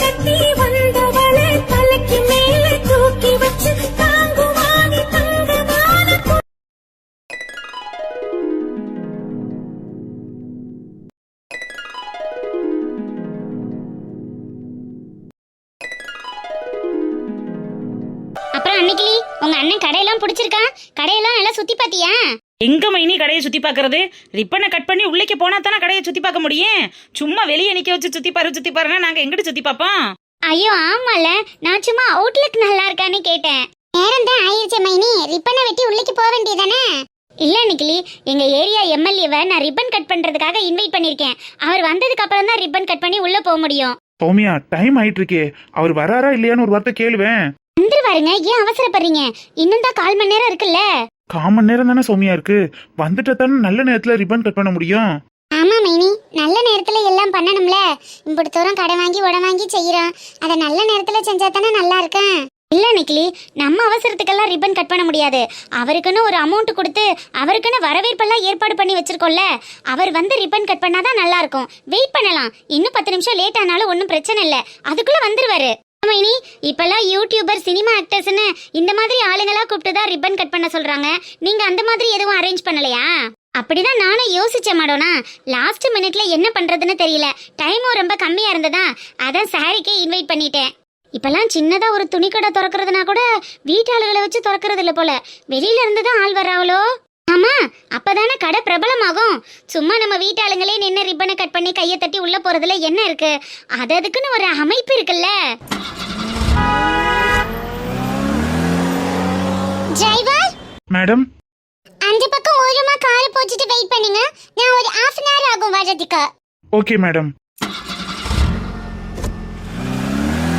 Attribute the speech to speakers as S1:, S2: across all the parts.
S1: கட்டி
S2: பார்க்கறது? ரிப்பனை கட் பண்ணி உள்ளேக்கு போனா தானே கடையை சுத்தி பார்க்க முடியும்? சும்மா வெளியே நிக்க வச்சு சுத்தி பாரு சுத்தி பாருன்னா நாங்க எங்கிட்டு சுத்தி பார்ப்போம்?
S3: ஐயோ ஆமால நான் சும்மா அவுட்லுக் நல்லா இருக்கான்னு கேட்டேன். நேரம் தான் ஆயிருச்சு மைனி. ரிப்பனை வெட்டி உள்ளேக்கு போக வேண்டியதானே? இல்ல நிக்கிலி. எங்க ஏரியா எம்எல்ஏவை நான் ரிப்பன் கட் பண்றதுக்காக இன்வைட் பண்ணிருக்கேன் அவர் வந்ததுக்கு அப்புறம் தான் ரிப்பன் கட் பண்ணி உள்ள போக முடியும்.
S4: சௌமியா டைம் ஆயிட்டு இருக்கே அவர் வராரா இல்லையான்னு ஒரு வார்த்தை கேளுவேன்.
S3: வந்துருவாருங்க ஏன் அவசரப்படுறீங்க? இன்னும் தான் கால் மணி நேரம் இருக்குல்ல?
S4: காமன் நேரம் தானே சௌமியா இருக்கு? வந்துட்டு தானே நல்ல நேரத்துல ரிப்பன் கட் பண்ண முடியும்?
S3: ஆமா மைனி. நல்ல நேரத்துல எல்லாம் பண்ணணும்ல. இப்படி தூரம் கடை வாங்கி உட வாங்கி செய்யறோம். அத நல்ல நேரத்துல செஞ்சா தானே நல்லா இருக்கும். இல்ல நிக்கிலி. நம்ம அவசரத்துக்கெல்லாம் ரிப்பன் கட் பண்ண முடியாது. அவருக்குன்னு ஒரு அமௌண்ட் கொடுத்து அவருக்குன்னு வரவேற்பெல்லாம் ஏற்பாடு பண்ணி வச்சிருக்கோம்ல. அவர் வந்து ரிப்பன் கட் பண்ணாதான் நல்லா இருக்கும். வெயிட் பண்ணலாம். இன்னும் பத்து நிமிஷம் லேட் ஆனாலும் ஒன்றும் பிரச்சனை இல்லை. அதுக்குள்ள வந்துருவாரு. மைனி இப்பெல்லாம் யூடியூபர் சினிமா ஆக்டர்ஸ்னு இந்த மாதிரி ஆளுங்களா கூப்பிட்டு தான் ரிப்பன் கட் பண்ண சொல்றாங்க. நீங்க அந்த மாதிரி எதுவும் அரேஞ்ச் பண்ணலையா? அப்படிதான் நானும் யோசிச்சேன் மாடோனா. லாஸ்ட் மினிட்ல என்ன பண்றதுன்னு தெரியல. டைமும் ரொம்ப கம்மியா இருந்ததா? அதான் சாரிக்கே இன்வைட் பண்ணிட்டேன். இப்பெல்லாம் சின்னதா ஒரு துணிக்கடை திறக்கிறதுனா கூட வீட்டாளுகளை வச்சு திறக்கிறது இல்லை போல. வெளியில இருந்து தான் ஆள் வர்றாங்களோ ஆமா அப்பதானே கடை பிரபலமாகும். சும்மா நம்ம வீட்டாளுங்களே நின்று ரிப்பனை கட் பண்ணி கையை தட்டி உள்ள போறதுல என்ன இருக்கு? அது அதுக்குன்னு ஒரு அமைப்பு இருக்குல்ல. Driver
S4: madam.
S3: அந்த பக்கம் ஓரமா கார் போச்சுட்டு வெயிட் பண்ணுங்க. நான் ஒரு half அன் hour ஆகும் வர்றதுக்கு.
S4: Okay madam.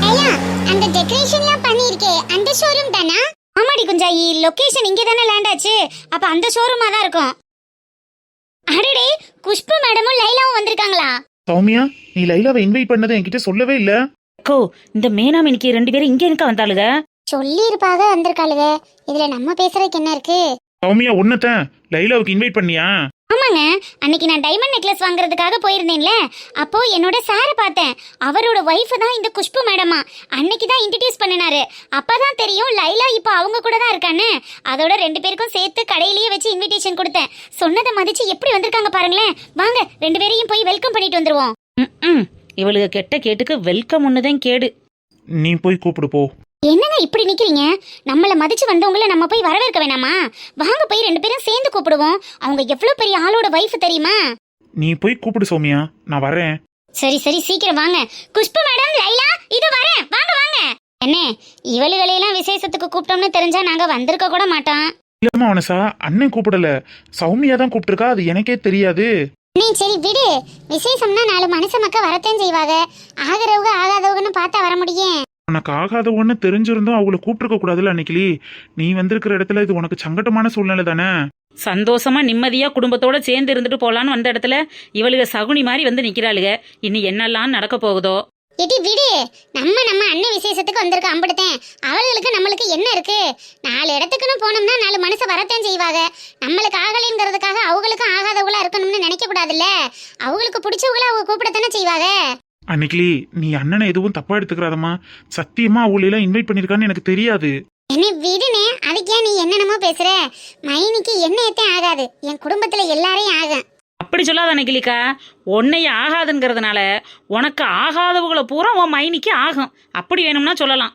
S3: ஐயா அந்த டெக்கரேஷன்லாம் பண்ணியிருக்கே. அந்த ஷோரூம் தானா? ஆமாடி குஞ்சாயி லொகேஷன் இங்கே தானே லேண்ட் ஆச்சு. அப்ப அந்த ஷோரூமா தான் இருக்கும். அடடே குஷ்பு மேடமும் லைலாவும் வந்திருக்காங்களா?
S4: சௌமியா நீ லைலாவை இன்வைட் பண்ணதை என்கிட்ட சொல்லவே இல்ல.
S2: அக்கோ இந்த மேனாமினிக்கு ரெண்டு பேரும் இங்க இருக்க வந்தாளுக.
S3: சொல்லி இருப்பாக வந்திருக்காளுக. இதுல நம்ம பேசுறதுக்கு என்ன இருக்கு?
S4: சௌமியா ஒன்னதான் லைலாவுக்கு இன்வைட் பண்ணியா?
S3: ஆமாங்க. அன்னைக்கு நான் டைமண்ட் நெக்லஸ் வாங்குறதுக்காக போயிருந்தேன்ல. அப்போ என்னோட சாரை பார்த்தேன். அவரோட ஒய்ஃப் தான் இந்த குஷ்பு மேடமா அன்னைக்கு தான் இன்ட்ரடியூஸ் பண்ணினாரு. அப்பதான் தெரியும் லைலா இப்போ அவங்க கூட தான் இருக்கான்னு. அதோட ரெண்டு பேருக்கும் சேர்த்து கடையிலேயே வச்சு இன்விடேஷன் கொடுத்தேன். சொன்னதை மதிச்சு எப்படி வந்திருக்காங்க பாருங்களேன். வாங்க ரெண்டு பேரையும் போய் வெல்கம் பண்ணிட்டு வந்துருவோம்.
S2: ம் இவளுக கெட்ட கேட்டுக்கு வெல்கம் ஒண்ணுதான் கேடு.
S4: நீ போய் கூப்பிடு போ.
S3: என்னங்க இப்படி நிக்கிறீங்க? நம்மள மதிச்சு வந்தவங்கள நம்ம போய் வரவேற்க வேணாமா? வாங்க போய் ரெண்டு பேரும் சேர்ந்து கூப்பிடுவோம். அவங்க எவ்வளவு பெரிய ஆளோட வைஃப் தெரியுமா?
S4: நீ போய் கூப்பிடு சௌமியா நான் வரேன்.
S3: சரி சரி சீக்கிரம் வாங்க. குஷ்பு மேடம் லைலா இது வரேன். வாங்க வாங்க. என்ன இவளுகளையெல்லாம் விசேஷத்துக்கு கூப்பிட்டோம்னு தெரிஞ்சா நாங்க வந்திருக்க கூட மாட்டோம்.
S4: இல்லம்மா மனசா அண்ணன் கூப்பிடல. சௌமியா தான் கூப்பிட்டுருக்கா அது எனக்கே தெரியாது.
S3: நீ சரி விடு. விசேஷம்னா நாலு மனுஷ மக்க வரத்தான் செய்வாங்க. ஆகிறவங்க ஆகாதவங்கன்னு பார்த்தா வர முடியும்.
S4: உனக்கு ஆகாத ஒண்ணு தெரிஞ்சிருந்தும் அவங்கள கூப்பிட்டுருக்க கூடாதுல்ல அன்னைக்கிளி. நீ வந்திருக்கிற இடத்துல இது உனக்கு சங்கட்டமான சூழ்நிலை தானே?
S2: சந்தோஷமா நிம்மதியா குடும்பத்தோட சேர்ந்து இருந்துட்டு போலான்னு வந்த இடத்துல இவளுக சகுனி மாதிரி வந்து நிக்கிறாளுக. இனி என்னெல்லாம் நடக்க போகுதோ?
S3: எடி விடு. நம்ம நம்ம அண்ணன் விசேஷத்துக்கு வந்திருக்க அம்பிடுத்தேன். அவளுக்கு நம்மளுக்கு என்ன இருக்கு? நாலு இடத்துக்குன்னு போனோம்னா நாலு மனுஷ வரத்தான் செய்வாங்க. நம்மளுக்கு ஆகலைங்கிறதுக்காக அவங்களுக்கும் ஆகாதவங்களா இருக்கணும்னு நினைக்க கூடாதுல்ல? அவங்களுக்கு பிடிச்சவங்கள அவங்க கூப்பிடத்தானே செய்வாங்க?
S4: அன்னைக்கிளி நீ அண்ணனை எதுவும் தப்பா எடுத்துக்கிறாதம்மா? சத்தியமா அவங்களெல்லாம் இன்வைட் பண்ணிருக்கான்னு எனக்கு தெரியாது.
S3: என்ன விடுனே அதுக்கே நீ என்னென்னமோ பேசுற? மைனிக்கு என்ன ஏத்தே ஆகாது. என் குடும்பத்துல எல்லாரையும் ஆகும்
S2: அப்படி சொல்லாத நெகிலிக்கா உன்னைய ஆகாதுங்கிறதுனால உனக்கு ஆகாதவங்களை பூரா உன் மைனிக்கு ஆகும். அப்படி வேணும்னா சொல்லலாம்.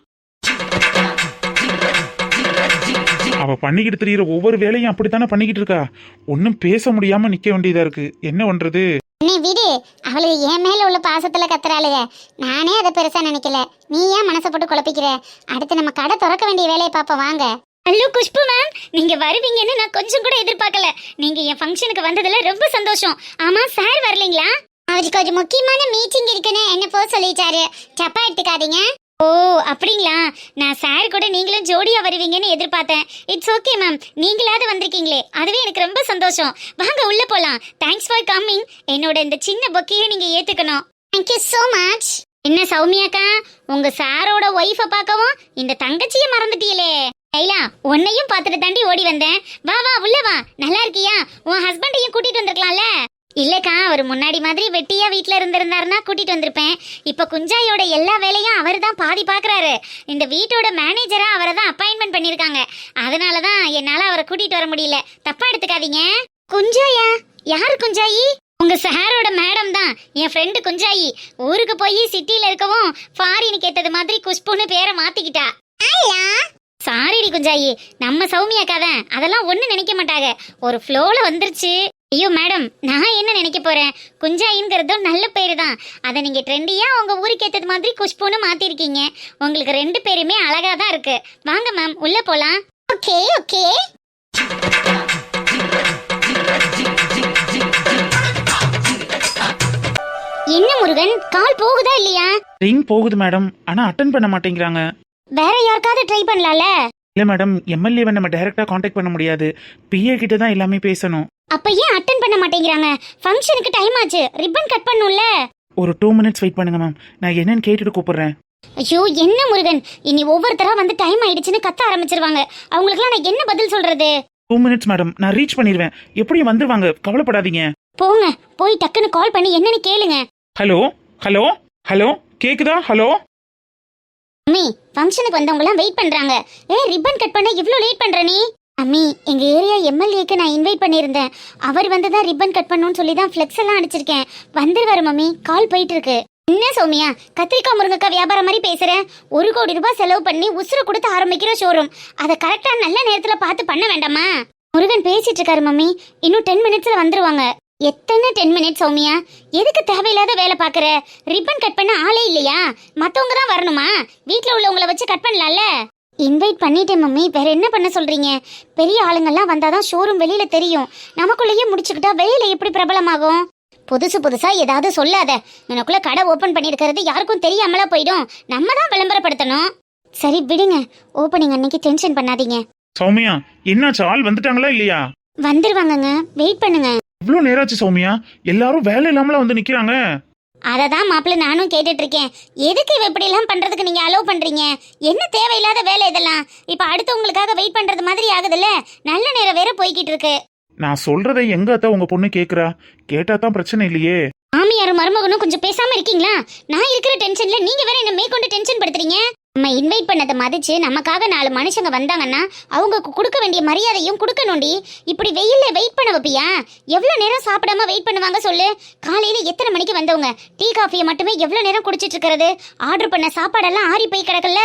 S4: அவ பண்ணிக்கிட்டு தெரியுற ஒவ்வொரு வேலையும் அப்படித்தானே பண்ணிக்கிட்டு இருக்கா? ஒன்னும் பேச முடியாம நிக்க வேண்டியதா இருக்கு. என்ன பண்றது?
S3: நீ விடு. அவளுக்கு என் மேல உள்ள பாசத்துல கத்துறாளுக. நானே அதை பெருசா நினைக்கல. நீ ஏன் மனசை போட்டு குழப்பிக்கிற? அடுத்து நம்ம கடை திறக்க வேண்டிய வேலையை பாப்போம் வாங்க. ஹலோ குஷ்பு மேம் நீங்க வருவீங்கன்னு நான் கொஞ்சம் கூட எதிர்பார்க்கல. நீங்க என் ஃபங்க்ஷனுக்கு வந்ததுல ரொம்ப சந்தோஷம். ஆமா சார் வரலீங்களா? அவருக்கு கொஞ்சம் முக்கியமான மீட்டிங் இருக்குன்னு என்ன போக சொல்லிட்டாரு. தப்பா எடுத்துக்காதீங்க. ஓ அப்படிங்களா? நான் சார் கூட நீங்களும் ஜோடியா வருவீங்கன்னு எதிர்பார்த்தேன். இட்ஸ் ஓகே மேம் நீங்களாவது வந்திருக்கீங்களே. அதுவே எனக்கு ரொம்ப சந்தோஷம். வாங்க உள்ள போலாம். தேங்க்ஸ் ஃபார் கம்மிங் என்னோட இந்த சின்ன பொக்கையை நீங்க ஏத்துக்கணும். தேங்க்யூ ஸோ மச் என்ன சௌமியாக்கா உங்க சாரோட ஒய்ஃப பார்க்கவும் இந்த தங்கச்சியை மறந்துட்டீங்களே லைலா உன்னையும் பார்த்துட்டு தாண்டி ஓடி வந்தேன். வா வா உள்ள வா. நல்லா இருக்கியா? உன் ஹஸ்பண்டையும் கூட்டிட்டு வந்திருக்கலாம்ல? இல்லைக்கா அவர் முன்னாடி மாதிரி வெட்டியா வீட்டில் இருந்திருந்தாருன்னா கூட்டிட்டு வந்திருப்பேன். இப்போ குஞ்சாயோட எல்லா வேலையும் அவர் தான் பாதி பார்க்குறாரு இந்த வீட்டோட மேனேஜரா அவரை தான் அப்பாயின்மெண்ட் பண்ணியிருக்காங்க அதனால தான் என்னால் அவரை கூட்டிட்டு வர முடியல. தப்பா எடுத்துக்காதீங்க. குஞ்சாயா? யார் குஞ்சாயி? உங்க சாரோட மேடம் தான். என் ஃப்ரெண்டு குஞ்சாயி. ஊருக்கு போய் சிட்டியில் இருக்கவும் ஃபாரினுக்கு கேட்டது மாதிரி குஷ்புன்னு பேரை மாத்திக்கிட்டா. சாரிடி குஞ்சாயி. நம்ம சௌமியாக்கா கதை அதெல்லாம் ஒன்றும் நினைக்க மாட்டாங்க. ஒரு ஃப்ளோவில் வந்துருச்சு. ஐயோ மேடம் நான் என்ன நினைக்க போறேன்? குஞ்சாயிங்கிறதும் நல்ல பேரு தான் அதை நீங்க ட்ரெண்டியா உங்க ஊருக்கு ஏத்தது மாதிரி குஷ்புன்னு மாத்திருக்கீங்க. உங்களுக்கு ரெண்டு பேருமே அழகா தான் இருக்கு. வாங்க மேம் உள்ள போலாம். Okay okay. என்ன முருகன் கால் போகுதா இல்லையா?
S4: ரிங் போகுது மேடம் ஆனா அட்டன் பண்ண மாட்டேங்கிறாங்க.
S3: வேற யாருக்காவது ட்ரை பண்ணலாம்ல?
S4: இல்ல மேடம் எம்எல்ஏவை நம்ம டைரக்டா காண்டாக்ட் பண்ண முடியாது. பிஏ கிட்ட தான் எல்லாமே பேசணும்.
S3: அப்ப ஏன் அட்டன் பண்ண மாட்டேங்கிறாங்க? ஃபங்க்ஷனுக்கு டைம் ஆச்சு. ரிப்பன் கட் பண்ணும்ல.
S4: ஒரு டூ மினிட்ஸ் வெயிட் பண்ணுங்க மேம் நான் என்னன்னு கேட்டுட்டு கூப்பிடுறேன்.
S3: ஐயோ என்ன முருகன்? இனி ஒவ்வொருத்தரா வந்து டைம் ஆயிடுச்சுன்னு கத்த ஆரம்பிச்சிருவாங்க. அவங்களுக்குலாம் நான் என்ன பதில் சொல்றது?
S4: டூ மினிட்ஸ் மேடம் நான் ரீச் பண்ணிடுவேன். எப்படியும் வந்துருவாங்க. கவலைப்படாதீங்க.
S3: போங்க. போய் டக்குன்னு கால் பண்ணி என்னன்னு கேளுங்க.
S4: ஹலோ ஹலோ ஹலோ கேக்குதா? ஹலோ
S3: அம்மி ஃபங்க்ஷனுக்கு வந்தவங்கலாம் வெயிட் பண்றாங்க. ஏ ரிப்பன் கட் பண்ண இவ்ளோ லேட் பண்ற நீ? அம்மி எங்க ஏரியா எம்எல்ஏக்கு நான் இன்வைட் பண்ணியிருந்தேன். அவர் வந்து தான் ரிப்பன் கட் பண்ணணும்னு சொல்லி தான் ஃப்ளெக்ஸ் எல்லாம் அடிச்சிருக்கேன். வந்துருவாரு மம்மி கால் போயிட்டு இருக்கு என்ன சௌமியா கத்திரிக்காய் முருங்கக்காய் வியாபாரம் மாதிரி பேசுகிறேன் ஒரு கோடி ரூபாய் செலவு பண்ணி உசுரை கொடுத்து ஆரம்பிக்கிற ஷோரூம் அதை கரெக்டா நல்ல நேரத்துல பார்த்து பண்ண வேண்டாமா? முருகன் பேசிட்டு இருக்காரு மம்மி. இன்னும் டென் மினிட்ஸ்ல வந்துருவாங்க. எத்தனை டென் மினிட்ஸ் சௌமியா? எதுக்கு தேவையில்லாத வேலை பாக்குற ரிப்பன் கட் பண்ண ஆளே இல்லையா? மத்தவங்க தான் வரணுமா? வீட்டில் உள்ளவங்கள வச்சு கட் பண்ணலாம்ல. இன்வைட் பண்ணிட்டேன் மம்மி. வேற என்ன பண்ண சொல்றீங்க? பெரிய ஆளுங்கெல்லாம் வந்தாதான் ஷோரூம் வெளியில தெரியும். நமக்குள்ளேயே முடிச்சுக்கிட்டா வெளியில எப்படி பிரபலமாகும்? புதுசு புதுசா ஏதாவது சொல்லாத. எனக்குள்ள கடை ஓபன் பண்ணிருக்கிறது யாருக்கும் தெரியாமலா போயிடும். நம்ம தான் விளம்பரப்படுத்தணும். சரி விடுங்க. ஓப்பனிங் அன்னைக்கு டென்ஷன் பண்ணாதீங்க.
S4: சௌமியா என்னாச்சு? ஆள் வந்துட்டாங்களா இல்லையா?
S3: வந்துருவாங்கங்க. வெயிட் பண்ணுங்க.
S4: இவ்வளோ நேராச்சு சௌமியா. எல்லாரும் வேலை இல்லாமல வந்து நிக்கிறாங்க.
S3: அதை தான் மாப்பிள்ள நானும் கேட்டுட்டு இருக்கேன் எதுக்கு இவ இப்படி எல்லாம் பண்றதுக்கு நீங்க அலோவ் பண்றீங்க? என்ன தேவையில்லாத வேலை இதெல்லாம்? இப்ப அடுத்தவங்களுக்காக வெயிட் பண்றது மாதிரி ஆகுதுல்ல? நல்ல நேரம் வேற போய்கிட்டு இருக்கு
S4: நான் சொல்றதை எங்க அத்தா உங்க பொண்ணு கேக்குறா? கேட்டா தான் பிரச்சனை இல்லையே.
S3: மாமியாரும் மருமகனும் கொஞ்சம் பேசாம இருக்கீங்களா? நான் இருக்கிற டென்ஷன்ல நீங்க வேற என்ன மேற்கொண்டு டென்ஷன் படுத்துறீங்க? நம்ம இன்வைட் பண்ணதை மதிச்சு நமக்காக நாலு மனுஷங்க வந்தாங்கன்னா அவங்களுக்கு கொடுக்க வேண்டிய மரியாதையும் கொடுக்கணும்டி. இப்படி வெயிலில் வெயிட் பண்ண வைப்பியா? எவ்வளோ நேரம் சாப்பிடாம வெயிட் பண்ணுவாங்க சொல்லு. காலையில் எத்தனை மணிக்கு வந்தவங்க? டீ காஃபியை மட்டுமே எவ்வளோ நேரம் குடிச்சிட்டு இருக்கிறது? ஆர்டர் பண்ண சாப்பாடெல்லாம் ஆறி போய் கிடக்கல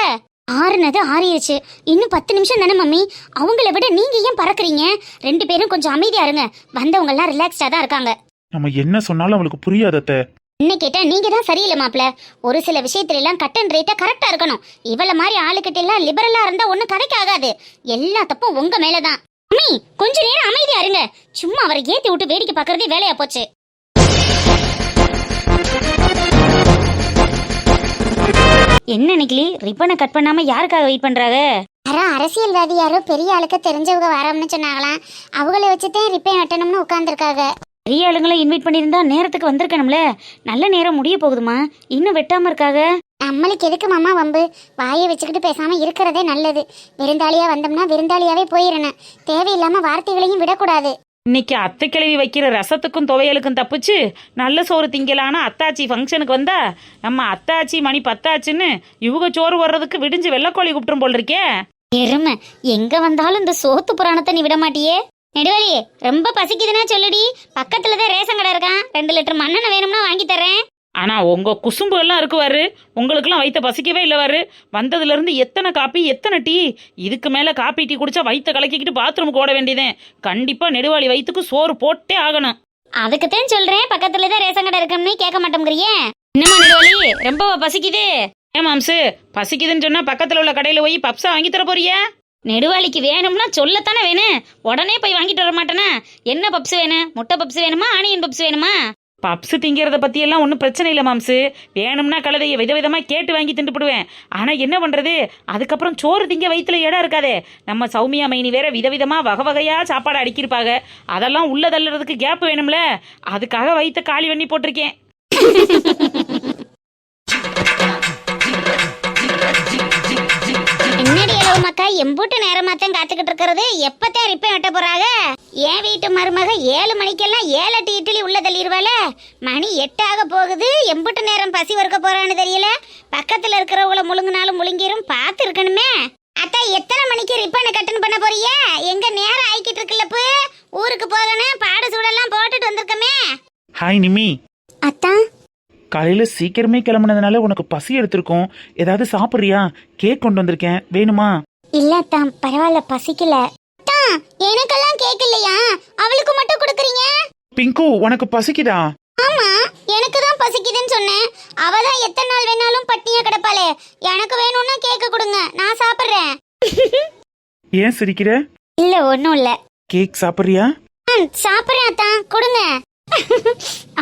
S3: ஆறுனது ஆறிடுச்சு இன்னும் பத்து நிமிஷம் தானே மம்மி. அவங்கள விட நீங்க ஏன் பறக்குறீங்க? ரெண்டு பேரும் கொஞ்சம் அமைதியா இருங்க. வந்தவங்க எல்லாம் ரிலாக்ஸ்டா தான் இருக்காங்க.
S4: நம்ம என்ன சொன்னாலும் அவளுக்கு புரியாதத்தை
S3: என்ன கேட்டா நீங்க தான் சரியில்லை மாப்பிள்ள. ஒரு சில விஷயத்துல எல்லாம் கட் அண்ட் ரேட்டா கரெக்டா இருக்கணும். இவள மாதிரி ஆளுகிட்ட எல்லாம் லிபரலா இருந்தா ஒண்ணும் கதைக்கு ஆகாது. எல்லா தப்பும் உங்க மேலதான். அம்மி கொஞ்ச நேரம் அமைதியா இருங்க. சும்மா அவரை ஏத்தி விட்டு வேடிக்கை பார்க்கறதே வேலையா போச்சு. என்ன நினைக்கலி ரிப்பனை கட் பண்ணாம யாருக்காக வெயிட் பண்றாங்க? யாரோ அரசியல்வாதி யாரோ பெரிய ஆளுக்கு தெரிஞ்சவங்க வரோம்னு சொன்னாங்களாம். அவங்கள வச்சுதான் ரிப்பன் வெட்டணும்னு உட்கார்ந்துருக்காங்க. பெரிய ஆளுங்களை இன்வைட் பண்ணியிருந்தா நேரத்துக்கு வந்திருக்கணும்ல. நல்ல நேரம் முடிய போகுதுமா. இன்னும் வெட்டாம இருக்காக நம்மளுக்கு எதுக்கு மாமா வம்பு? வாயை வச்சுக்கிட்டு பேசாம இருக்கிறதே நல்லது. விருந்தாளியா வந்தோம்னா விருந்தாளியாவே போயிடணும் தேவையில்லாம வார்த்தைகளையும் விடக்கூடாது.
S2: இன்னைக்கு அத்தை கிழவி வைக்கிற ரசத்துக்கும் துவையலுக்கும் தப்பிச்சு நல்ல சோறு திங்கலான அத்தாச்சி ஃபங்க்ஷனுக்கு வந்தா நம்ம அத்தாச்சி மணி பத்தாச்சுன்னு இவங்க சோறு வர்றதுக்கு விடிஞ்சு வெள்ளக்கோழி கூப்பிட்டுரும் போல் இருக்கே.
S3: எருமை எங்க வந்தாலும் இந்த சோத்து புராணத்தை நீ விட மாட்டியே நெடுவலி ரொம்ப பசிக்குதுன்னா சொல்லுடி. பக்கத்துல தான் ரேஷன் கடை இருக்கான். ரெண்டு லிட்டர் மண்ணெண்ணெய் வேணும்னா வாங்கி தரேன்
S2: ஆனா உங்க குசும்பு எல்லாம் இருக்குவாரு. உங்களுக்கெல்லாம் வயித்த பசிக்கவே இல்லவாரு. வந்ததுல இருந்து எத்தனை காப்பி எத்தனை டீ? இதுக்கு மேல காப்பி டீ குடிச்சா வயித்த கலக்கிக்கிட்டு பாத்ரூமுக்கு ஓட வேண்டியதேன் கண்டிப்பா நெடுவாளி வயித்துக்கு சோறு போட்டே ஆகணும்.
S3: அதுக்குத்தான் சொல்றேன். பக்கத்துல தான் ரேஷன் கடை இருக்குன்னு கேட்க மாட்டேங்கிறியே என்னம்மா நெடுவலி ரொம்ப பசிக்குது.
S2: மாம்சு பசிக்குதுன்னு சொன்னா பக்கத்துல உள்ள கடையில போய் பப்ஸா வாங்கி தர போறியா?
S3: நெடுவாளிக்கு வேணும்னா சொல்லத்தானே வேணும் உடனே போய் வாங்கிட்டு வர மாட்டேனா? என்ன பப்ஸ் வேணும் முட்டை பப்ஸ் வேணுமா? ஆனியன் பப்ஸ் வேணுமா?
S2: பப்ஸ் திங்கிறத பத்தி எல்லாம் ஒன்றும் பிரச்சனை இல்லை மாம்சு. வேணும்னா கழுதைய விதவிதமா கேட்டு வாங்கி திண்டுபிடுவேன் ஆனா என்ன பண்றது? அதுக்கப்புறம் சோறு திங்க வயித்துல இடம் இருக்காதே. நம்ம சௌமியா மைனி வேற விதவிதமா வகை வகையா சாப்பாடு அடிக்கிருப்பாங்க அதெல்லாம் உள்ள தள்ளுறதுக்கு கேப் வேணும்ல. அதுக்காக வயித்த காலி பண்ணி போட்டிருக்கேன்.
S3: ஆமாக்கா எம்பூட்டு நேரமாத்தான் காத்துக்கிட்டு இருக்கிறது. எப்பத்தான் ரிப்பன் வெட்ட போறாங்க என் வீட்டு மருமக ஏழு மணிக்கெல்லாம் ஏழு எட்டு இட்லி உள்ள தள்ளிடுவாள. மணி எட்டாக போகுது. எம்பூட்டு நேரம் பசி வறுக்க போறான்னு தெரியல. பக்கத்துல இருக்கிறவங்கள முழுங்கினாலும் முழுங்கிரும். பார்த்து இருக்கணுமே அத்தா எத்தனை மணிக்கு ரிப்பனை கட்டன் பண்ண போறிய எங்க நேரம் ஆயிக்கிட்டு இருக்குல்லப்பு ஊருக்கு போகணும் பாட சூடெல்லாம் போட்டுட்டு வந்திருக்கமே.
S4: ஹாய் நிமி.
S3: அத்தா
S4: காலையில சீக்கிரமே கிளம்புனதுனால உனக்கு பசி எடுத்திருக்கோம். ஏதாவது சாப்பிட்றியா? கேக் கொண்டு வந்திருக்கேன். வேணுமா?
S3: இல்ல அத்தா பரவாயில்ல பசிக்கல. அத்தா எனக்கெல்லாம் கேட்கலையா அவளுக்கு மட்டும் கொடுக்குறீங்க?
S4: பிங்கு உனக்கு பசிக்குதா?
S3: ஆமா எனக்கு தான் பசிக்குதுன்னு சொன்னேன். அவ தான் எத்தனை நாள் வேணாலும் பட்டினியா கிடப்பாளே. எனக்கு வேணும்னா கேக்க கொடுங்க. நான் சாப்பிடுறேன்.
S4: ஏன் சிரிக்கிற?
S3: இல்ல ஒண்ணும் இல்ல.
S4: கேக் சாப்பிட்றியா?
S3: சாப்பிடுறேன் அத்தான். கொடுங்க.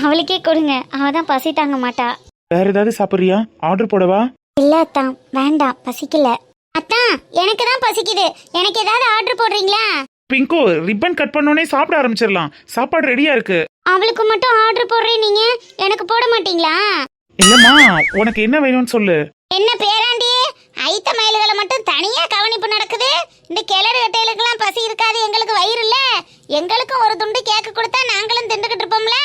S3: அவளுக்கே கொடுங்க. அவ தான் பசி தாங்க மாட்டா.
S4: வேற ஏதாவது சாப்பிட்றியா? ஆர்டர் போடவா?
S3: இல்ல அத்தான். வேண்டாம். பசிக்கல. அத்தான் எனக்கு தான் பசிக்குது. எனக்கு ஏதாவது ஆர்டர் போடுறீங்களா?
S4: பிங்கு ரிப்பன் கட் பண்ணோடனே சாப்பிட ஆரம்பிச்சிடலாம். சாப்பாடு ரெடியா இருக்கு.
S3: அவளுக்கு மட்டும் ஆர்டர் போடுறேன் நீங்க. எனக்கு போட மாட்டீங்களா?
S4: இல்லம்மா உனக்கு என்ன வேணும்னு சொல்லு.
S3: என்ன பேராண்டி ஐத்த மயில்களை மட்டும் தனியாக கவனிப்பு நடக்குது? இந்த கிளறு கட்டைகளுக்கெல்லாம் பசி இருக்காது எங்களுக்கு வயிறு இல்லை. எங்களுக்கும் ஒரு துண்டு கேக்கு கொடுத்தா நாங்களும் திண்டுக்கிட்டு இருப்போம்ல.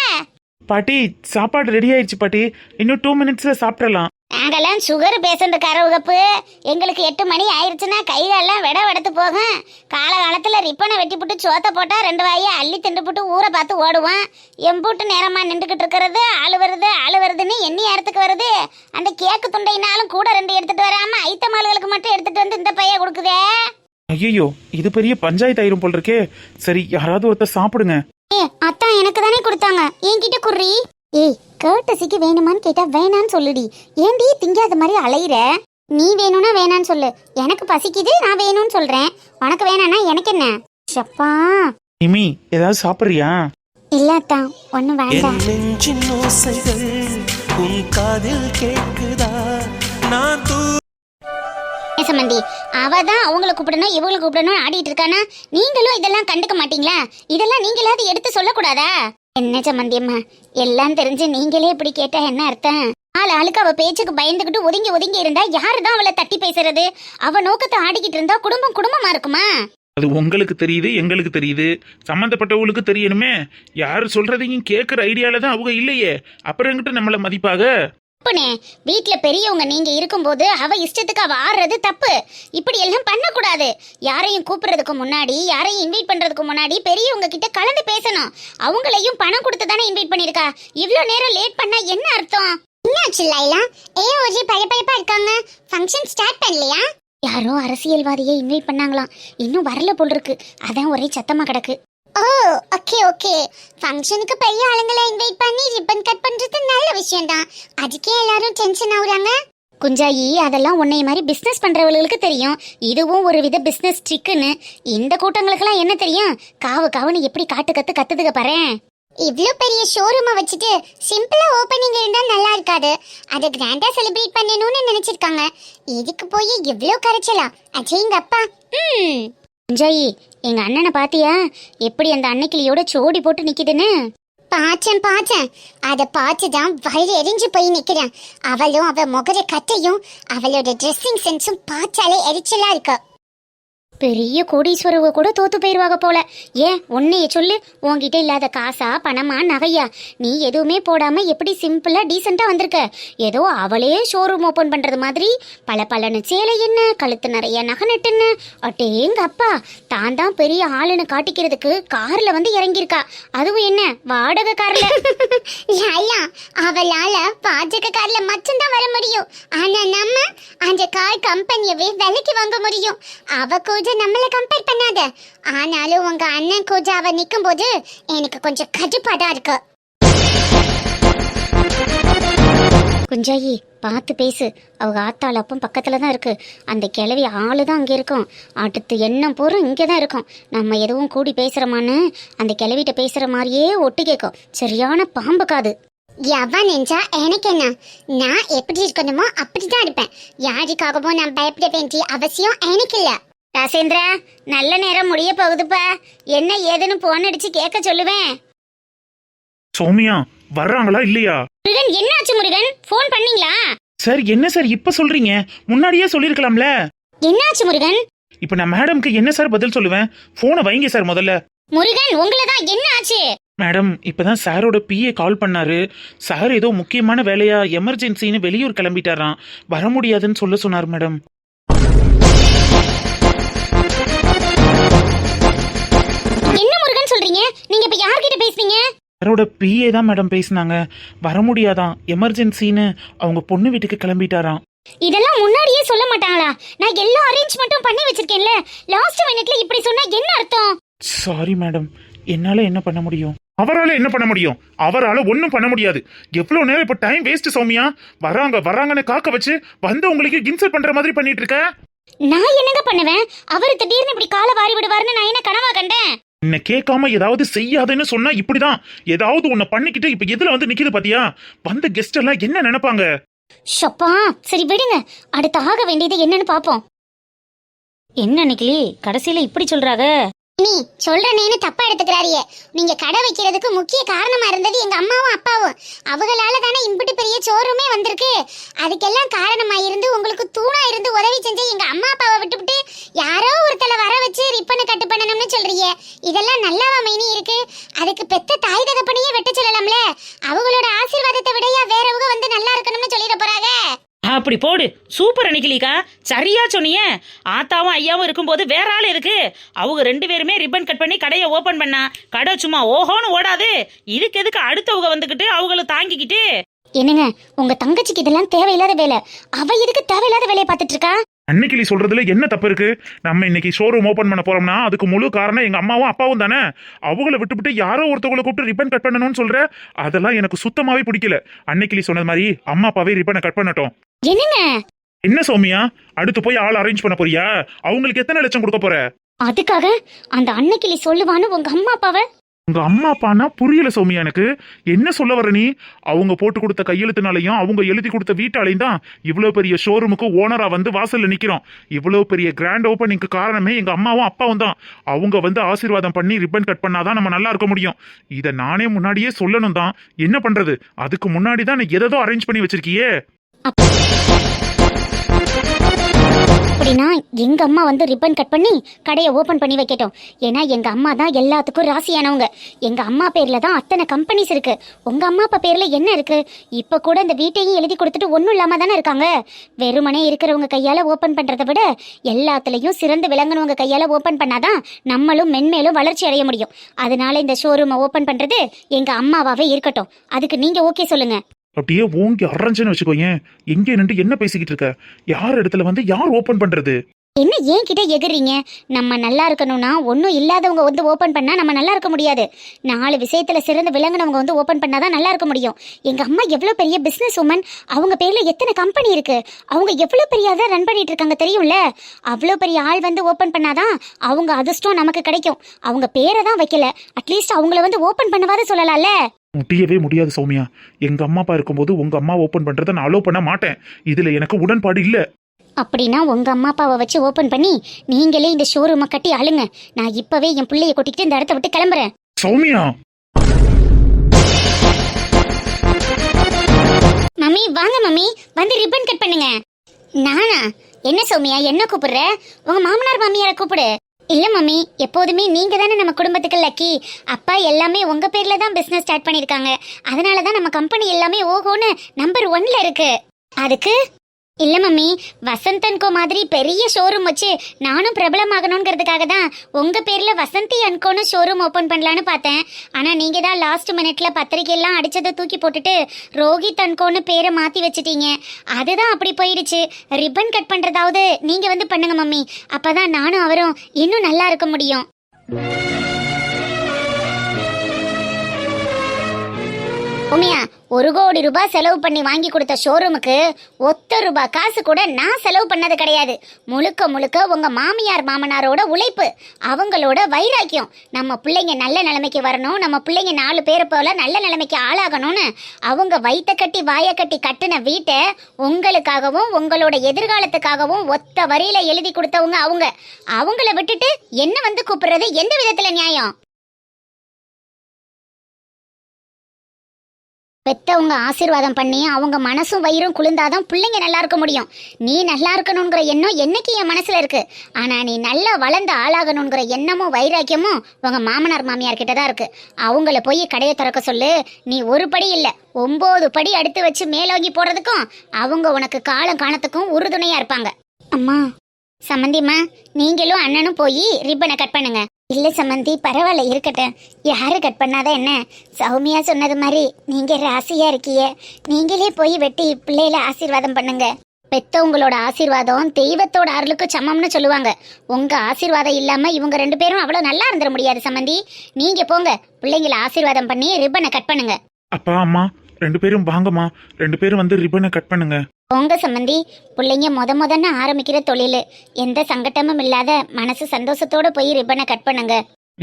S4: பாட்டி சாப்பாடு ரெடி ஆயிடுச்சு பாட்டி. இன்னும் டூ மினிட்ஸில் சாப்பிடலாம்.
S3: நாங்கெல்லாம் சுகர் பேஷண்ட் கரவுகப்பு எங்களுக்கு எட்டு மணி ஆயிருச்சுன்னா கைகாலெல்லாம் விட வெடத்து போகும். காலகாலத்தில் ரிப்பனை வெட்டி போட்டு சோத்தை போட்டால் ரெண்டு வாயை அள்ளி திண்டு போட்டு ஊரை பார்த்து ஓடுவான் எம்பூட்டு நேரமாக நின்றுக்கிட்டு இருக்கிறது ஆளு வருது ஆளு வருதுன்னு எண்ணி நேரத்துக்கு வருது. அந்த கேக்கு துண்டைனாலும் கூட ரெண்டு எடுத்துட்டு வராம ஐத்த மாளுகளுக்கு மட்டும் எடுத்துட்டு வந்து இந்த பைய கொடுக்குதே.
S4: ஐயோ இது பெரிய பஞ்சாயத்து ஆயிரும் போல் இருக்கே சரி யாராவது ஒருத்தர் சாப்பிடுங்க.
S3: ஏ அத்தான் எனக்கு தானே கொடுத்தாங்க. என்கிட்ட குர்ரி ஏய் கேட்டசிக்கு வேணுமான்னு கேட்டா வேணான்னு சொல்லுடி. ஏன்டி திங்காத மாதிரி அலையிற? நீ வேணும்னா வேணான்னு சொல்லு. எனக்கு பசிக்குது நான் வேணும்னு சொல்றேன். உனக்கு வேணான்னா எனக்கு என்ன? சப்பா
S4: நிமி ஏதாவது சாப்பிட்றியா?
S3: இல்ல அத்தான் ஒன்னும் வேண்டாம்.
S5: நெஞ்சின் ஓசைகள் உன் காதில் கேட்குதா நான் தூ
S3: சம்பந்தி அவ தான் அவங்கள கூப்பிடணும் இவங்களை கூப்பிடணும் ஆடிட்டு இருக்கானா? நீங்களும் இதெல்லாம் கண்டுக்க மாட்டீங்களா? இதெல்லாம் நீங்களாவது எடுத்து சொல்லக்கூடாதா? என்ன சமந்தியம்மா எல்லாம் தெரிஞ்சு நீங்களே இப்படி கேட்டா என்ன அர்த்தம்? ஆள் ஆளுக்கு அவ பேச்சுக்கு பயந்துகிட்டு ஒதுங்கி ஒதுங்கி இருந்தா யாரு தான் அவளை தட்டி பேசுறது? அவ நோக்கத்தை ஆடிக்கிட்டு இருந்தா குடும்பம் குடும்பமா இருக்குமா?
S4: அது உங்களுக்கு தெரியுது எங்களுக்கு தெரியுது. சம்மந்தப்பட்டவங்களுக்கு தெரியணுமே. யார் சொல்றதையும் கேட்குற ஐடியால தான் அவங்க இல்லையே. அப்புறம் எங்கிட்ட நம்மளை மதிப்பாக?
S3: தப்புனே. வீட்ல பெரியவங்க நீங்க இருக்கும்போது அவ இஷ்டத்துக்கு அவ ஆடுறது தப்பு. இப்படி எல்லாம் பண்ணக்கூடாது. யாரையும் கூப்பிடுறதுக்கு முன்னாடி யாரையும் இன்வைட் பண்றதுக்கு முன்னாடி பெரியவங்க கிட்ட கலந்து பேசணும். அவங்களையும் பணம் கொடுத்து தானே இன்வைட் பண்ணிருக்கா. இவ்ளோ நேரம் லேட் பண்ணா என்ன அர்த்தம்? என்னாச்சு லைலா? ஏன் ஒரே பளபளப்பா இருக்காங்க? ஃபங்க்ஷன் ஸ்டார்ட் பண்ணலையா? யாரோ அரசியல்வாதியை இன்வைட் பண்ணாங்களாம். இன்னும் வரல போல் இருக்கு. அதான் ஒரே சத்தமா கிடக்கு. ஓ ஓகே ஓகே ஃபங்க்ஷனுக்கு பெரிய ஆளுங்களை இன்வைட் பண்ணி ரிப்பன் கட் பண்றது நல்ல விஷயம் தான் அதுக்கே எல்லாரும் டென்ஷன் ஆகுறாங்க. குஞ்சாயி அதெல்லாம் உன்னை மாதிரி பிசினஸ் பண்றவங்களுக்கு தெரியும். இதுவும் ஒரு வித பிசினஸ் ட்ரிக்குன்னு இந்த கூட்டங்களுக்கெல்லாம் என்ன தெரியும்? காவு காவுன்னு எப்படி காட்டு கத்து கத்துதுக பாரேன் இவ்ளோ பெரிய ஷோரூமை வச்சுட்டு சிம்பிளா ஓபனிங் இருந்தா நல்லா இருக்காது. அதை கிராண்டா செலிப்ரேட் பண்ணணும்னு நினைச்சிருக்காங்க. இதுக்கு போய் இவ்ளோ கரைச்சலா அஜய்ங்க அப்பா? ம். குஞ்சாயி எங்க அண்ணனை பாத்தியா? எப்படி அந்த அன்னைக்கிளியோட சோடி போட்டு நிக்குதுன்னு? பாச்சேன் பாச்சேன். அதை பார்த்துதான் வயிறு எரிஞ்சு போய் நிக்கிறேன். அவளும் அவ முகர கட்டையும் அவளோட ட்ரெஸ்ஸிங் சென்ஸும் பார்த்தாலே எரிச்சலா இருக்கு. பெரிய கோடீஸ்வரவ கூட தோத்து போயிருவாங்க போல. ஏன்? உன்னைய சொல்லு. உன்கிட்ட இல்லாத காசா பணமா நகையா? நீ எதுவுமே போடாம எப்படி சிம்பிளா டீசெண்டா வந்திருக்க? ஏதோ அவளே ஷோரூம் ஓபன் பண்றது மாதிரி. பல பலனு சேலை என்ன? கழுத்து நிறைய நகை நட்டுன்னு. அட்டேங்க அப்பா. தான் தான் பெரிய ஆளுன்னு காட்டிக்கிறதுக்கு கார்ல வந்து இறங்கியிருக்கா. அதுவும் என்ன? வாடகை கார்ல. ஐயா அவளால பாஜக கார்ல மட்டும்தான் வர முடியும். ஆனா நம்ம அந்த கார் கம்பெனியவே விலைக்கு வாங்க முடியும். அவ கூட நம்மள கம்பேர் பண்ணாத. ஆனாலும் உங்க அண்ணன் கூட அவ நிக்கும் போது எனக்கு கொஞ்சம் கடுப்பாடா இருக்கு. குஞ்சாயி பார்த்து பேசு. அவங்க ஆத்தாள் அப்பம் பக்கத்துல தான் இருக்கு. அந்த கிழவி ஆளு தான் அங்கே இருக்கும். அடுத்து எண்ணம் பூரா இங்கே தான் இருக்கும். நம்ம எதுவும் கூடி பேசுறோமான்னு அந்த கிழவிட்ட பேசுற மாதிரியே ஒட்டு கேட்கும் சரியான பாம்பு காது. எவன் நெஞ்சா எனக்கு என்ன? நான் எப்படி இருக்கணுமோ அப்படிதான் இருப்பேன். யாருக்காகவும் நான் பயப்பட வேண்டிய அவசியம் எனக்கு இல்லை. ராசேந்திரா நல்ல நேரம் முடிய போகுதுப்பா. என்ன ஏதுன்னு போன் அடிச்சு கேட்க சொல்லுவேன்.
S4: சௌமியா வர்றாங்களா இல்லையா?
S3: முருகன் என்னாச்சு முருகன்? ஃபோன் பண்ணீங்களா?
S4: சார் என்ன சார் இப்ப சொல்றீங்க? முன்னாடியே சொல்லிருக்கலாம்ல
S3: என்னாச்சு முருகன்?
S4: இப்ப நான் மேடம்க்கு என்ன சார் பதில் சொல்லுவேன்? போனை வைங்க சார் முதல்ல.
S3: முருகன் உங்களை தான் என்ன ஆச்சு?
S4: மேடம் இப்பதான் சாரோட பிஏ கால் பண்ணாரு. சார் ஏதோ முக்கியமான வேலையா எமர்ஜென்சின்னு வெளியூர் கிளம்பிட்டாராம். வர முடியாதுன்னு சொல்ல சொன்னார் மேடம் சாரோட பிஏ தான் மேடம் பேசினாங்க. வர முடியாதான். எமர்ஜென்சின்னு அவங்க பொண்ணு வீட்டுக்கு கிளம்பிட்டாராம்.
S3: இதெல்லாம் முன்னாடியே சொல்ல மாட்டாங்களா? நான் எல்லா அரேஞ்ச்மெண்ட்டும் பண்ணி வச்சிருக்கேன்ல. லாஸ்ட் மினிட்ல இப்படி சொன்னா என்ன அர்த்தம்?
S4: Sorry madam. என்னால என்ன பண்ண முடியும்? அவரால என்ன பண்ண முடியும்? அவரால ஒண்ணும் பண்ண முடியாது. எவ்வளவு நேரம் இப்ப டைம் வேஸ்ட் சௌமியா? வராங்க வராங்கன்னு காக்க வச்சு வந்து உங்களுக்கு இன்சல்ட் பண்ற மாதிரி பண்ணிட்டு இருக்க?
S3: நான் என்னங்க பண்ணுவேன்? அவர் திடீர்னு இப்படி காலை வாரி விடுவாருன்னு நான் என்ன கனவா கண்டேன்?
S4: என்ன கேட்காம ஏதாவது செய்யாதுன்னு சொன்னா இப்படிதான். ஏதாவது உன்னை பண்ணிக்கிட்டு இப்ப எதுல வந்து நிக்குது பாத்தியா? வந்த கெஸ்ட் எல்லாம் என்ன நினைப்பாங்க?
S3: ஷப்பா சரி விடுங்க. அடுத்து ஆக வேண்டியது என்னன்னு பாப்போம்.
S2: என்ன நிக்கிலி? கடைசியில இப்படி சொல்றாங்க
S3: நீ சொல்றனேன்னு தப்பா எடுத்துக்கிறாரியே. நீங்க கடை வைக்கிறதுக்கு முக்கிய காரணமா இருந்தது எங்க அம்மாவும் அப்பாவும். அவங்களால தானே இம்பிட்டு பெரிய சோறுமே வந்திருக்கு. அதுக்கெல்லாம் காரணமா இருந்து உங்களுக்கு தூணா இருந்து உதவி செஞ்ச எங்க அம்மா அப்பாவை விட்டுவிட்டு யாரோ ஒருத்தல வர வச்சு ரிப்பனை கட்டு பண்ணணும்னு சொல்றீங்க இதெல்லாம் நல்லாவா மைனி இருக்கு? அதுக்கு பெத்த தாய் தகப்பனையே வெட்ட சொல்லலாம்ல. அவங்களோட ஆசீர்வாதத்தை விடையா வேறவங்க வந்து நல்லா இருக்கணும்னு சொல்லிட போறாங்க.
S2: அப்படி போடு. சூப்பர் நிக்கிலிக்கா சரியா சொன்னியே. ஆத்தாவும் ஐயாவும் இருக்கும்போது வேற ஆள் இருக்கு. அவங்க ரெண்டு பேருமே ரிப்பன் கட் பண்ணி கடையை ஓபன் பண்ணா. கடை சும்மா ஓஹோன்னு ஓடாது. இதுக்கு எதுக்கு அடுத்தவங்க வந்துகிட்டு அவங்கள தாங்கிக்கிட்டு?
S3: என்னங்க உங்க தங்கச்சிக்கு இதெல்லாம் தேவையில்லாத வேலை. அவ எதுக்கு தேவையில்லாத வேலையை பார்த்துட்டு இருக்கா?
S4: அன்னைக்கு சொல்றதுல என்ன தப்பு இருக்கு? நம்ம இன்னைக்கு ஷோரூம் ஓபன் பண்ண போறோம்னா அதுக்கு முழு காரணம் எங்க அம்மாவும் அப்பாவும் தானே? அவங்கள விட்டுவிட்டு யாரோ ஒருத்தவங்களை கூப்பிட்டு ரிப்பன் கட் பண்ணணும்னு சொல்ற? அதெல்லாம் எனக்கு சுத்தமாவே பிடிக்கல. அன்னைக்கு சொன்னது மாதிரி அம்மா அப்பாவே ரிப்பனை கட் பண்ணட்டும்.
S3: என்னங்க?
S4: என்ன சௌமியா? அடுத்து போய் ஆள் அரேஞ்ச் பண்ண போறியா? அவங்களுக்கு எத்தனை லட்சம் கொடுக்க போற?
S3: அதுக்காக அந்த அன்னைக்கிளி சொல்லுவான்னு உங்க அம்மா அப்பாவை?
S4: உங்க அம்மா அப்பானா? புரியல சௌமியா எனக்கு. என்ன சொல்ல வர நீ? அவங்க போட்டு கொடுத்த கையெழுத்துனாலையும் அவங்க எழுதி கொடுத்த வீட்டாலையும் தான் இவ்வளவு பெரிய ஷோரூமுக்கு ஓனரா வந்து வாசல்ல நிக்கிறோம். இவ்வளவு பெரிய கிராண்ட் ஓப்பனிங்க்கு காரணமே எங்க அம்மாவும் அப்பாவும் தான். அவங்க வந்து ஆசீர்வாதம் பண்ணி ரிப்பன் கட் பண்ணாதான் நம்ம நல்லா இருக்க முடியும். இத நானே முன்னாடியே சொல்லணும் தான். என்ன பண்றது? அதுக்கு முன்னாடி தான் எதோ அரேஞ்ச் பண்ணி வச்சிருக்கியே.
S3: அப்படின்னா எங்க அம்மா வந்து ரிப்பன் கட் பண்ணி கடையை ஓபன் பண்ணி வைக்கட்டும். ஏன்னா எங்க அம்மா தான் எல்லாத்துக்கும் ராசியானவங்க. எங்க அம்மா பேர்ல தான் அத்தனை கம்பெனிஸ் இருக்கு. உங்க அம்மா அப்பா பேர்ல என்ன இருக்கு? இப்ப கூட இந்த வீட்டையும் எழுதி கொடுத்துட்டு ஒன்றும் இல்லாம தானே இருக்காங்க? வெறுமனே இருக்கிறவங்க கையால ஓபன் பண்றதை விட எல்லாத்துலயும் சிறந்து விளங்குனவங்க கையால ஓபன் பண்ணாதான் நம்மளும் மென்மேலும் வளர்ச்சி அடைய முடியும். அதனால இந்த ஷோரூமை ஓபன் பண்றது எங்க அம்மாவாவே இருக்கட்டும். அதுக்கு நீங்க ஓகே சொல்லுங்க.
S4: அப்படியே ஓங்கி அரைஞ்சுன்னு வச்சுக்கோயேன். எங்கே நின்று என்ன பேசிக்கிட்டு இருக்க? யார் இடத்துல வந்து யார் ஓபன் பண்றது?
S3: என்ன ஏன் கிட்ட எகிறீங்க? நம்ம நல்லா இருக்கணும்னா ஒன்றும் இல்லாதவங்க வந்து ஓப்பன் பண்ணால் நம்ம நல்லா இருக்க முடியாது. நாலு விஷயத்தில் சிறந்து விலங்குனவங்க வந்து ஓப்பன் பண்ணால் தான் நல்லா இருக்க முடியும். எங்கள் அம்மா எவ்வளோ பெரிய பிஸ்னஸ் உமன் அவங்க பேரில் எத்தனை கம்பெனி இருக்குது அவங்க எவ்வளோ பெரிய அதை ரன் பண்ணிட்டு இருக்காங்க தெரியும்ல? அவ்வளோ பெரிய ஆள் வந்து ஓப்பன் பண்ணாதான் அவங்க அதிர்ஷ்டம் நமக்கு கிடைக்கும். அவங்க பேரை தான் வைக்கல. அட்லீஸ்ட் அவங்கள வந்து ஓப்பன் பண்ணவாத சொல்லலாம்ல?
S4: முடியவே முடியாது சௌமியா. எங்க அம்மா அப்பா இருக்கும்போது உங்க அம்மா ஓபன் பண்றதை நான் அலோவ் பண்ண மாட்டேன். இதுல எனக்கு உடன்பாடு இல்ல.
S3: அப்படின்னா உங்க அம்மா அப்பாவை வச்சு ஓப்பன் பண்ணி நீங்களே இந்த ஷோரூமை கட்டி அழுங்க. நான் இப்பவே என் பிள்ளைய கூட்டிக்கிட்டு இந்த இடத்த விட்டு கிளம்புறேன்.
S4: சௌமியா!
S3: மம்மி வாங்க மம்மி. வந்து ரிப்பன் கட் பண்ணுங்க. நானா? என்ன சௌமியா? என்ன கூப்பிடுற? உங்க மாமனார் மாமியாரை கூப்பிடு. இல்லை மம்மி. எப்போதுமே நீங்கள் தானே நம்ம குடும்பத்துக்கு லக்கி அப்பா எல்லாமே உங்கள் பேரில் தான் பிஸ்னஸ் ஸ்டார்ட் பண்ணியிருக்காங்க. அதனால தான் நம்ம கம்பெனி எல்லாமே ஓஹோன்னு நம்பர் ஒன்னில் இருக்குது அதுக்கு இல்ல மம்மி வசந்த் அன்கோ மாதிரி பெரிய ஷோரூம் வச்சு நானும் பிரபலமாகணுங்கிறதுக்காக தான் உங்க பேர்ல வசந்தி அன்கோன்னு ஷோரூம் ஓபன் பண்ணலான்னு பார்த்தேன். ஆனா நீங்க தான் லாஸ்ட் மினிட்ல பத்திரிக்கை அடித்ததை அடிச்சதை தூக்கி போட்டுட்டு ரோஹித் அன்கோன்னு பேரை மாத்தி வச்சிட்டீங்க. அதுதான் அப்படி போயிடுச்சு. ரிப்பன் கட் பண்றதாவது நீங்க வந்து பண்ணுங்க மம்மி. அப்பதான் நானும் அவரும் இன்னும் நல்லா இருக்க முடியும். உமியா ஒரு கோடி ரூபாய் செலவு பண்ணி வாங்கி கொடுத்த ஷோரூமுக்கு ஒத்த ரூபாய் காசு கூட நான் செலவு பண்ணது கிடையாது. முழுக்க முழுக்க உங்க மாமியார் மாமனாரோட உழைப்பு அவங்களோட வைராக்கியம். நம்ம பிள்ளைங்க நல்ல நிலைமைக்கு வரணும் நம்ம பிள்ளைங்க நாலு பேரை போல நல்ல நிலைமைக்கு ஆளாகணும்னு அவங்க வயிற்ற கட்டி வாய கட்டி கட்டின வீட்டை உங்களுக்காகவும் உங்களோட எதிர்காலத்துக்காகவும் ஒத்த வரியில எழுதி கொடுத்தவங்க அவங்க. அவங்கள விட்டுட்டு என்ன வந்து கூப்பிடுறது? எந்த விதத்துல நியாயம்? பெத்தவங்க ஆசீர்வாதம் பண்ணி அவங்க மனசும் வயிறும் குளிர்ந்தாதான் பிள்ளைங்க நல்லா இருக்க முடியும். நீ நல்லா இருக்கணுங்கிற எண்ணம் என்னைக்கு என் மனசுல இருக்கு? ஆனா நீ நல்லா வளர்ந்து ஆளாகணுங்கிற எண்ணமும் வைராக்கியமும் உங்க மாமனார் மாமியார் கிட்ட தான் இருக்கு. அவங்கள போய் கடையை திறக்க சொல்லு. நீ ஒரு படி இல்ல ஒன்பது படி அடுத்து வச்சு மேலோங்கி போறதுக்கும் அவங்க உனக்கு காலம் காணத்துக்கும் உறுதுணையா இருப்பாங்க. அம்மா சம்மந்திம்மா நீங்களும் அண்ணனும் போய் ரிப்பனை கட் பண்ணுங்க. இல்லை சம்மந்தி பரவாயில்ல இருக்கட்டும். யாரு கட் பண்ணாதான் என்ன? சௌமியா சொன்னது மாதிரி நீங்கள் ராசியாக இருக்கிய. நீங்களே போய் வெட்டி பிள்ளையில ஆசீர்வாதம் பண்ணுங்க. பெத்தவங்களோட ஆசீர்வாதம் தெய்வத்தோட அருளுக்கு சமம்னு சொல்லுவாங்க. உங்கள் ஆசீர்வாதம் இல்லாமல் இவங்க ரெண்டு பேரும் அவ்வளோ நல்லா இருந்துட முடியாது சம்மந்தி நீங்கள் போங்க பிள்ளைங்களை ஆசீர்வாதம் பண்ணி ரிப்பனை கட் பண்ணுங்க.
S4: அப்பா அம்மா ரெண்டு பேரும் வாங்கம்மா. ரெண்டு பேரும் வந்து ரிப்பனை கட் பண்ணுங்க.
S3: உங்க சம்மந்தி பிள்ளைங்க முத முதன்னு ஆரம்பிக்கிற தொழில். எந்த சங்கட்டமும் இல்லாத மனசு சந்தோஷத்தோட போய் ரிப்பனை கட் பண்ணுங்க.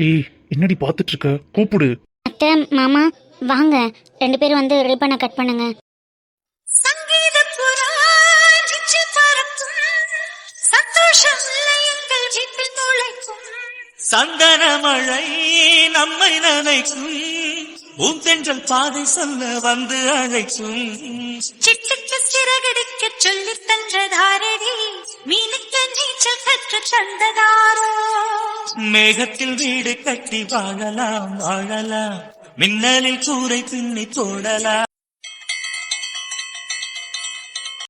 S4: ஏய் என்னடி பாத்துட்டு இருக்க கூப்பிடு.
S3: அத்தை மாமா வாங்க. ரெண்டு பேரும் வந்து ரிப்பனை கட் பண்ணுங்க.
S5: சந்தன மழை நம்மை நனைக்கும். பூந்தென்றல் பாதை சொல்ல வந்து அழைக்கும்.
S1: சிட்டுக்கு சிறகடிக்க சொல்லி தந்ததாரடி மீனுக்கு நீச்சல் கற்று தந்ததாரோ
S5: மேகத்தில் வீடு கட்டி வாழலாம் வாழலாம். மின்னலில் கூரை பின்னி போடலாம்